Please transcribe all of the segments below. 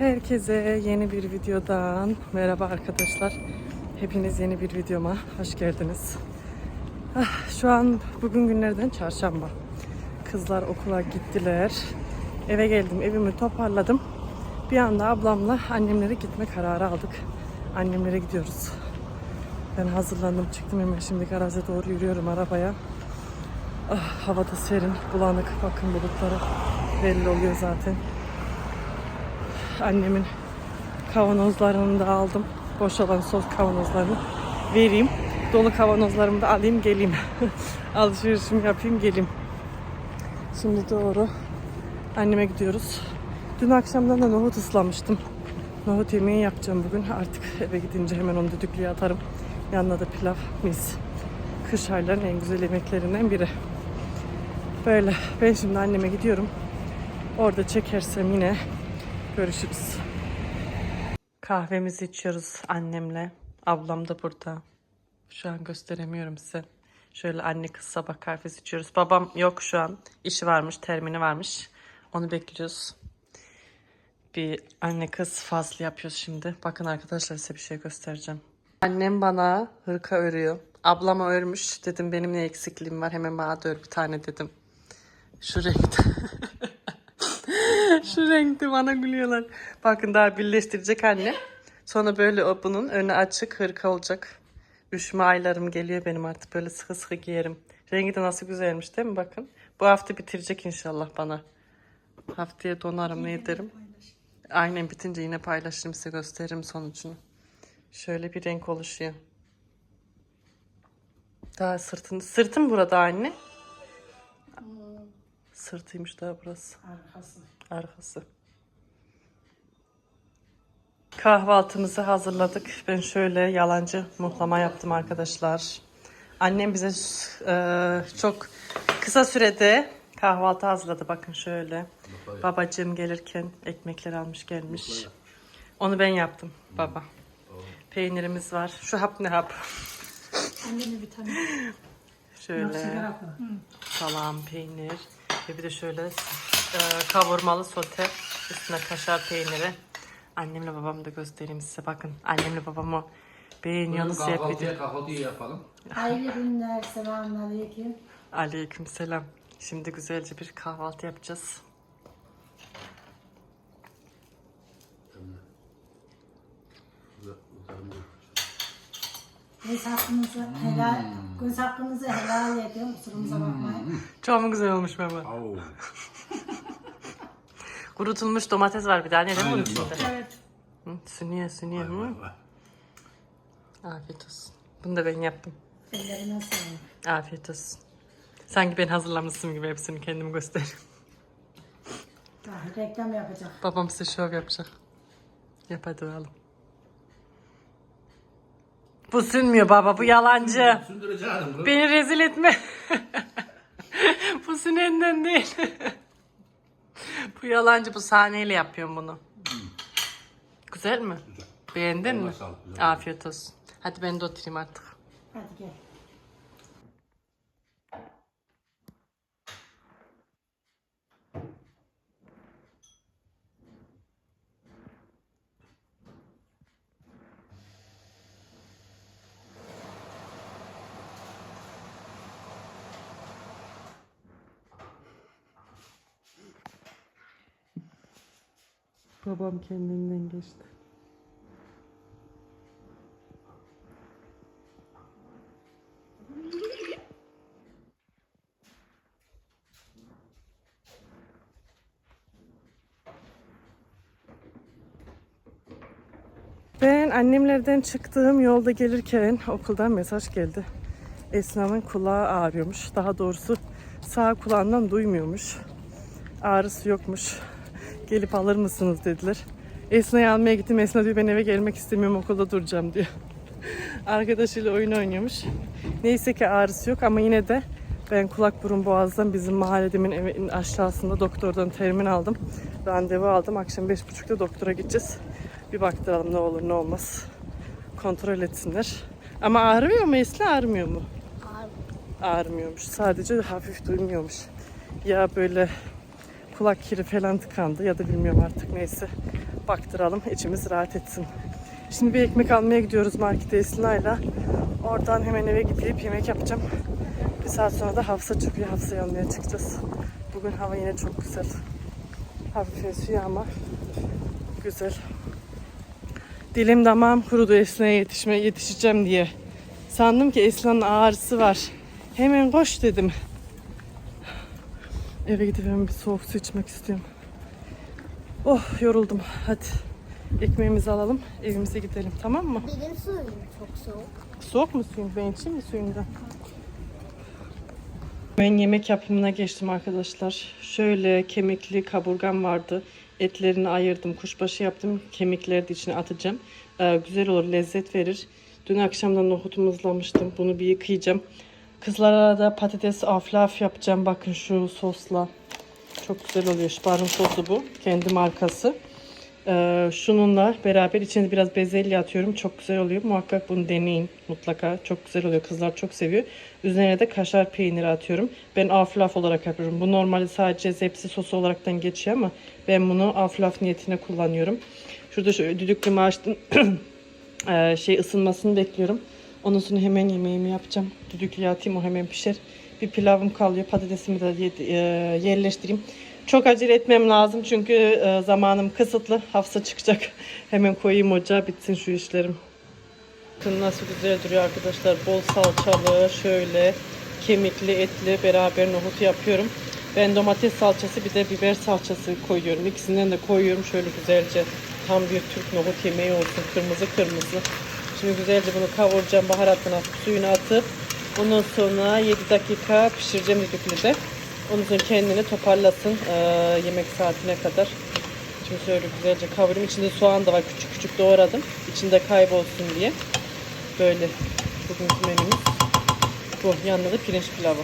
Herkese yeni bir videodan merhaba arkadaşlar. Hepiniz yeni bir videoma hoş geldiniz. Ah, şu an bugün günlerden çarşamba. Kızlar okula gittiler. Eve geldim, evimi toparladım. Bir anda ablamla annemlere gitme kararı aldık. Annemlere gidiyoruz. Ben hazırlandım, çıktım hemen şimdi garaja doğru yürüyorum arabaya. Ah, havada serin, bulanık. Bakın bulutlara belli oluyor zaten. Annemin kavanozlarını da aldım. Boş olan sos kavanozlarını vereyim. Dolu kavanozlarımı da alayım geleyim. Alışverişimi yapayım geleyim. Şimdi doğru anneme gidiyoruz. Dün akşamdan da nohut ıslamıştım. Nohut yemeği yapacağım bugün. Artık eve gidince hemen onu düdüklüye atarım. Yanına da pilav, mis. Kış aylarının en güzel yemeklerinden biri. Böyle. Ben şimdi anneme gidiyorum. Orada çekersem yine görüşürüz. Kahvemizi içiyoruz annemle. Ablam da burada. Şu an gösteremiyorum size. Şöyle anne kız sabah kahvesi içiyoruz. Babam yok şu an. İşi varmış, termini varmış. Onu bekliyoruz. Bir anne kız fazla yapıyoruz şimdi. Bakın arkadaşlar size bir şey göstereceğim. Annem bana hırka örüyor. Ablama örmüş. Dedim benim ne eksikliğim var. Hemen bana da ör bir tane dedim. Şu renkte. Şu renkte bana gülüyorlar. Bakın daha birleştirecek anne. Sonra böyle o bunun önü açık hırka olacak. Üşüme aylarım geliyor benim artık böyle sıkı sıkı giyerim. Rengi de nasıl güzelmiş değil mi bakın. Bu hafta bitirecek inşallah bana. Haftaya donarım ne ederim. Aynen bitince yine paylaşırım size gösteririm sonucunu. Şöyle bir renk oluşuyor. Daha sırtın, sırtım burada anne. Sırtıymış daha burası. Arkası. Arkası. Kahvaltımızı hazırladık. Ben şöyle yalancı muhlama yaptım arkadaşlar. Annem bize e, çok kısa sürede kahvaltı hazırladı. Bakın şöyle. Babacığım gelirken ekmekler almış gelmiş. Onu ben yaptım baba. Peynirimiz var. Şu hap ne hap? Annemin vitamin. Şöyle salam, peynir ve bir de şöyle kavurmalı sote üstüne kaşar peyniri. Annemle babamı da göstereyim size. Bakın annemle babamı beğeniyorsunuz hep video. Kahvaltıya kahvaltıyı yapalım. Hayırlı günler, selamünaleyküm. Aleyküm selam. Şimdi güzelce bir kahvaltı yapacağız. Göz hakkınızı helal, göz hakkınızı helal ediyorum. Kusurumuza bakmayın. Çok mu güzel olmuş baba? Kurutulmuş domates var bir tane değil mi bunun içinde? Evet. Hı, sünniye. Vay vay vay. Afiyet olsun. Bunu da ben yaptım. Ellerine sağlık. Afiyet olsun. Sanki ben hazırlamışsın gibi hepsini kendimi gösteriyorum. Ah, reklam yapacak. Babam size şov yapacak. Yap hadi oğlum. Bu sünmüyor baba bu yalancı. Sündüreceğim kız. Beni rezil etme. bu sünenden değil. Bu yalancı bu sahneyle yapıyorum bunu. Güzel mi? Güzel. Beğendin mi? Eline sağlık, güzel. Afiyet olsun. Hadi ben de oturayım artık. Hadi gel. Babam kendinden geçti. Ben annemlerden çıktığım yolda gelirken okuldan mesaj geldi. Esna'nın kulağı ağrıyormuş. Daha doğrusu sağ kulağından duymuyormuş. Ağrısı yokmuş. Gelip alır mısınız dediler. Esna'yı almaya gittim. Esna diyor ben eve gelmek istemiyorum okulda duracağım diyor. Arkadaşıyla oyun oynuyormuş. Neyse ki ağrısı yok ama yine de ben kulak burun boğazdan bizim mahalledemin evinin aşağısında doktordan termin aldım. Randevu aldım. Akşam 5.30'da doktora gideceğiz. Bir baktıralım ne olur ne olmaz. Kontrol etsinler. Ama ağrımıyor mu Esna ağrımıyor mu? Ağrımıyormuş. Sadece hafif duymuyormuş. Ya böyle kulak kiri falan tıkandı ya da bilmiyorum artık neyse. baktıralım. içimiz rahat etsin. Şimdi bir ekmek almaya gidiyoruz markete Esna'yla. Oradan hemen eve gidip yemek yapacağım. Bir saat sonra da Hafsa çıkıyor. Hafsa'yı almaya çıkacağız. Bugün hava yine çok güzel. Hafif esiyor ama güzel. Dilim damağım kurudu Esna'ya yetişme, yetişeceğim diye. Sandım ki Esna'nın ağrısı var. Hemen koş dedim. Eve gidip hemen bir soğuk su içmek istiyorum. Oh yoruldum. Hadi ekmeğimizi alalım evimize gidelim tamam mı? Benim suyum çok soğuk. Soğuk mu suyun? Ben içeyim mi suyundan? Ben yemek yapımına geçtim arkadaşlar. Şöyle kemikli kaburgam vardı. Etlerini ayırdım. Kuşbaşı yaptım. Kemikleri de içine atacağım. Ee, güzel olur. Lezzet verir. Dün akşamdan nohutumu ızlamıştım. Bunu bir yıkayacağım. Kızlara da patates aflaf yapacağım. Bakın şu sosla. Çok güzel oluyor. Şparın sosu bu. Kendi markası. Ee, şununla beraber içine biraz bezelye atıyorum. Çok güzel oluyor. Muhakkak bunu deneyin mutlaka. Çok güzel oluyor. Kızlar çok seviyor. Üzerine de kaşar peyniri atıyorum. Ben aflaf olarak yapıyorum. Bu normalde sadece zepsi sosu olaraktan geçiyor ama ben bunu aflaf niyetine kullanıyorum. Şurada şu düdüklümü açtım. Ee, şey ısınmasını bekliyorum. Ondan sonra hemen yemeğimi yapacağım. Düdüklüye atayım o hemen pişer. Bir pilavım kalıyor. Patatesimi de e, yerleştireyim. Çok acele etmem lazım çünkü e, zamanım kısıtlı. Hafsa çıkacak. Hemen koyayım ocağa bitsin şu işlerim. Bakın nasıl güzel duruyor arkadaşlar. Bol salçalı, şöyle kemikli, etli beraber nohut yapıyorum. Ben domates salçası bir de biber salçası koyuyorum. İkisinden de koyuyorum şöyle güzelce. Tam bir Türk nohut yemeği olsun. Kırmızı kırmızı. Şimdi güzelce bunu kavuracağım. Baharatını suyunu atıp ondan sonra 7 dakika pişireceğim düdüklüde. Ondan sonra kendini toparlasın eee, yemek saatine kadar. Şimdi şöyle güzelce kavurayım. İçinde soğan da var. Küçük küçük doğradım. İçinde kaybolsun diye. Böyle bugünkü menümüz. Bu yanında da pirinç pilavı.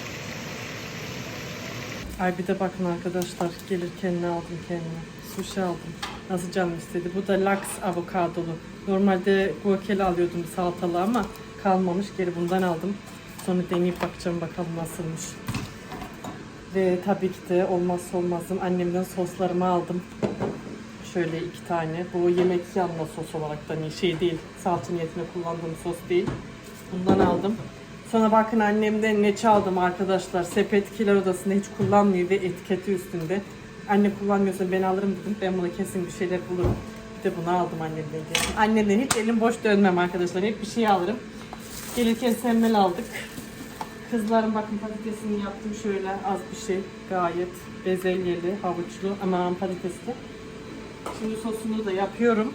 Ay bir de bakın arkadaşlar gelirken ne aldım kendime. Sushi aldım. Nasıl canım istedi. Bu da laks avokadolu. Normalde guacamole alıyordum salatalı ama kalmamış. Geri bundan aldım. Sonra deneyip bakacağım bakalım nasılmış. Ve tabii ki de olmazsa olmazım annemden soslarımı aldım. Şöyle iki tane. Bu yemek yanına sos olarak da hani şey değil. Salça niyetine kullandığım sos değil. Bundan aldım. Sonra bakın annemden ne çaldım arkadaşlar. Sepet kiler odasında hiç kullanmıyor ve etiketi üstünde. Anne kullanmıyorsa ben alırım dedim. Ben buna kesin bir şeyler bulurum. Bir de bunu aldım annemden. Annemden hiç elim boş dönmem arkadaşlar. Hep bir şey alırım. Gelirken semmel aldık. Kızlarım bakın patatesini yaptım şöyle az bir şey. Gayet bezelyeli, havuçlu ama patatesli. Şimdi sosunu da yapıyorum.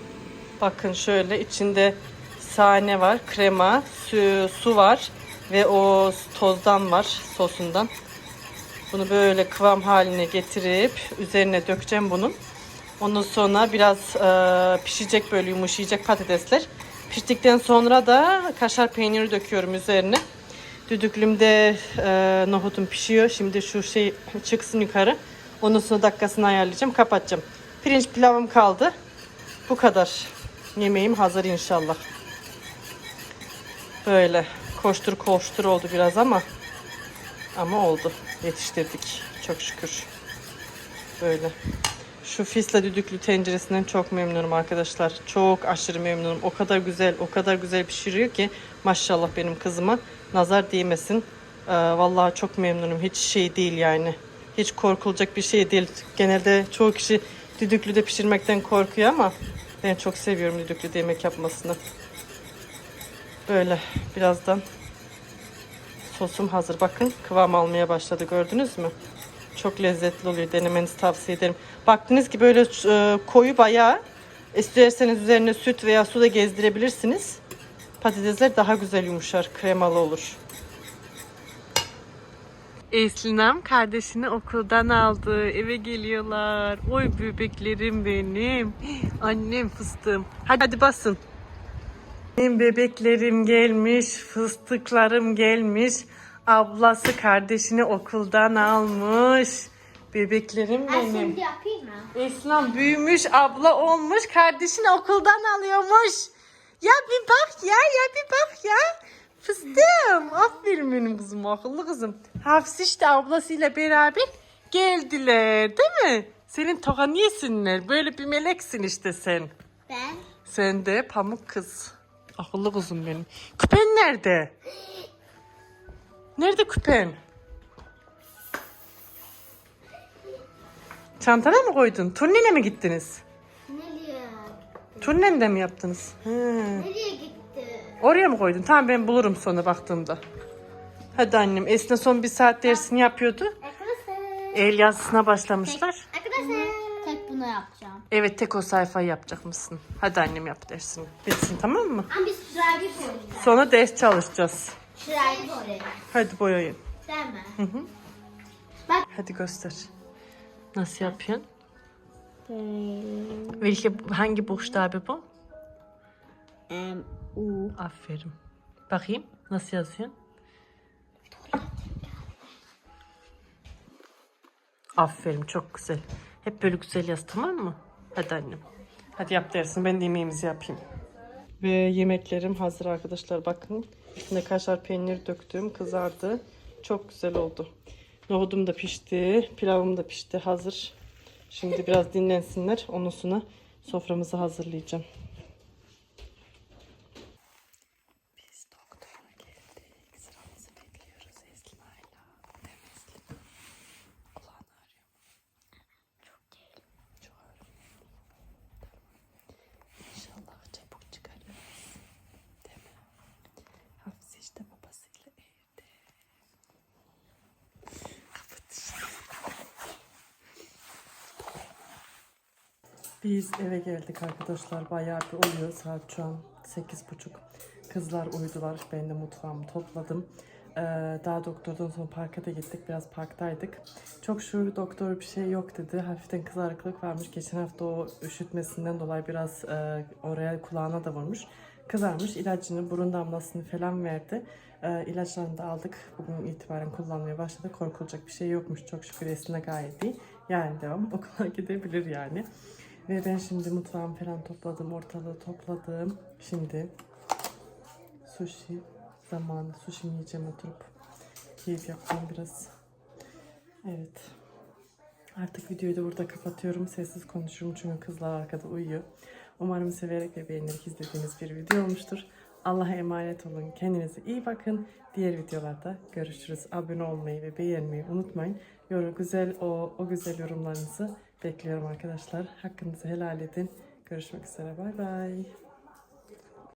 Bakın şöyle içinde sahne var, krema, su, su var ve o tozdan var sosundan. Bunu böyle kıvam haline getirip üzerine dökeceğim bunun. Ondan sonra biraz e, pişecek böyle yumuşayacak patatesler. Piştikten sonra da kaşar peyniri döküyorum üzerine. Düdüklümde e, nohutum pişiyor. Şimdi şu şey çıksın yukarı. Ondan sonra dakikasını ayarlayacağım. Kapatacağım. Pirinç pilavım kaldı. Bu kadar. Yemeğim hazır inşallah. Böyle koştur koştur oldu biraz ama ama oldu. Yetiştirdik. Çok şükür. Böyle. Şu fisle düdüklü tenceresinden çok memnunum arkadaşlar. Çok aşırı memnunum. O kadar güzel, o kadar güzel pişiriyor ki maşallah benim kızıma nazar değmesin. Ee, vallahi çok memnunum. Hiç şey değil yani. Hiç korkulacak bir şey değil. Genelde çoğu kişi düdüklüde pişirmekten korkuyor ama ben çok seviyorum düdüklüde yemek yapmasını. Böyle birazdan sosum hazır. Bakın kıvam almaya başladı gördünüz mü? Çok lezzetli oluyor. Denemenizi tavsiye ederim. Baktınız ki böyle e, koyu bayağı isterseniz üzerine süt veya su da gezdirebilirsiniz. Patatesler daha güzel yumuşar. Kremalı olur. Eslinem kardeşini okuldan aldı. Eve geliyorlar. Oy bebeklerim benim. Annem fıstığım. Hadi, hadi basın. Benim bebeklerim gelmiş, fıstıklarım gelmiş. Ablası kardeşini okuldan almış. Bebeklerim Ben benim. şimdi yapayım mı? İslam büyümüş, abla olmuş, kardeşini okuldan alıyormuş. Ya bir bak ya, ya bir bak ya. Fıstığım. Aferin benim kızım, akıllı kızım. Hafsiş de ablasıyla beraber geldiler değil mi? Senin tokan yesinler. Böyle bir meleksin işte sen. Ben Sen de pamuk kız. Akıllı kızım benim. Küpen nerede? Nerede küpen? Çantana mı koydun? Turnine mi gittiniz? nereye? Turnende mi yaptınız? He. Nereye gitti? Oraya mı koydun? Tamam ben bulurum sonra baktığımda. Hadi annem. Esna son bir saat dersini yapıyordu. Arkadaşlar. El yazısına başlamışlar. Bunu yapacağım. Evet tek o sayfayı yapacak mısın? Hadi annem yap dersini. Bitsin tamam mı? Ama biz koyacağız. Sonra ders çalışacağız. Şurayı koyacağız. Hadi boyayın. Değil mi? Hı hı. Hadi göster. Nasıl yapıyorsun? Welche, hangi buchstabe bu? M, U. Aferin. Bakayım nasıl yazıyorsun? Aferin çok güzel. Hep böyle güzel yaz tamam mı? Hadi annem. Hadi yap dersin ben de yemeğimizi yapayım. Ve yemeklerim hazır arkadaşlar bakın. İçine kaşar peynir döktüm kızardı. Çok güzel oldu. Nohudum da pişti. Pilavım da pişti hazır. Şimdi biraz dinlensinler. Ondan sonra soframızı hazırlayacağım. Biz doktora geldik. Sıramızı bekliyoruz Esma'yla. Değil mi Esma? Kulağını ağrıyor. Çok değil. Çok ağrıyor. İnşallah çabuk çıkarırız. Değil mi? Hafize işte babasıyla evde. Kapat işte. Biz eve geldik arkadaşlar. Bayağı bir uyuyor. Saat şu an 8.30. Kızlar uyudular. Ben de mutfağımı topladım. Ee, daha doktordan sonra parka da gittik. Biraz parktaydık. Çok şükür doktor bir şey yok dedi. Hafiften kızarıklık varmış. Geçen hafta o üşütmesinden dolayı biraz e, oraya kulağına da vurmuş. Kızarmış. İlacını, burun damlasını falan verdi. Ee, ilaçlarını da aldık. Bugün itibaren kullanmaya başladı. Korkulacak bir şey yokmuş. Çok şükür Esin'e gayet iyi. Yani devam. Okula gidebilir yani. Ve ben şimdi mutfağımı falan topladım, ortalığı topladım. Şimdi sushi zamanı. Sushi yiyeceğim oturup. Keyif yapacağım biraz. Evet. Artık videoyu da burada kapatıyorum. Sessiz konuşurum çünkü kızlar arkada uyuyor. Umarım severek ve beğenerek izlediğiniz bir video olmuştur. Allah'a emanet olun. Kendinize iyi bakın. Diğer videolarda görüşürüz. Abone olmayı ve beğenmeyi unutmayın. Yorum güzel o o güzel yorumlarınızı bekliyorum arkadaşlar. Hakkınızı helal edin. Görüşmek üzere. Bay bay.